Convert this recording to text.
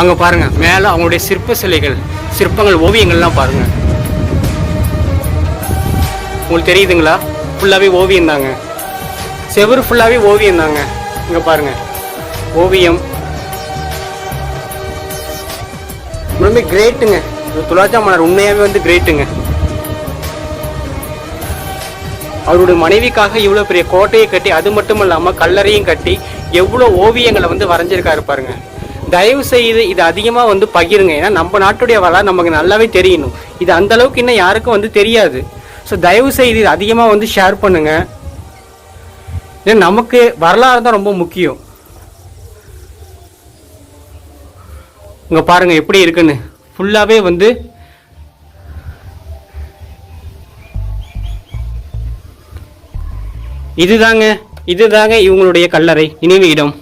அங்கே பாருங்கள் மேலே அவங்களுடைய சிற்ப சிலைகள் சிற்பங்கள் ஓவியங்கள்லாம் பாருங்கள் உங்களுக்கு தெரியுதுங்களா? ஃபுல்லாகவே ஓவியம் தாங்க. செவுரு ஃபுல்லாகவே ஓவியம் தாங்க. இங்கே பாருங்க. ஓவியம். ரொம்பவே கிரேட்டுங்க துலாஜா மன்னர் உண்மையாகவே வந்து கிரேட்டுங்க அவருடைய மனைவிக்காக இவ்வளோ பெரிய கோட்டையை கட்டி அது மட்டும் இல்லாமல் கல்லறையும் கட்டி எவ்வளோ ஓவியங்களை வந்து வரைஞ்சிருக்காரு பாருங்கள் தயவு செய்து இது அதிகமாக வந்து பகிருங்க. ஏன்னா நம்ம நாட்டுடைய வரலாறு நமக்கு நல்லாவே தெரியணும். இது அந்த அளவுக்கு இன்னும் யாருக்கும் வந்து தெரியாது. ஸோ தயவு செய்து இது அதிகமாக வந்து ஷேர் பண்ணுங்க. ஏன்னா நமக்கு வரலாறு தான் ரொம்ப முக்கியம். இங்க பாருங்க எப்படி இருக்குன்னு. ஃபுல்லாவே வந்து இதுதாங்க. இதுதாங்க இவங்களுடைய கல்லறை நினைவு இடம்.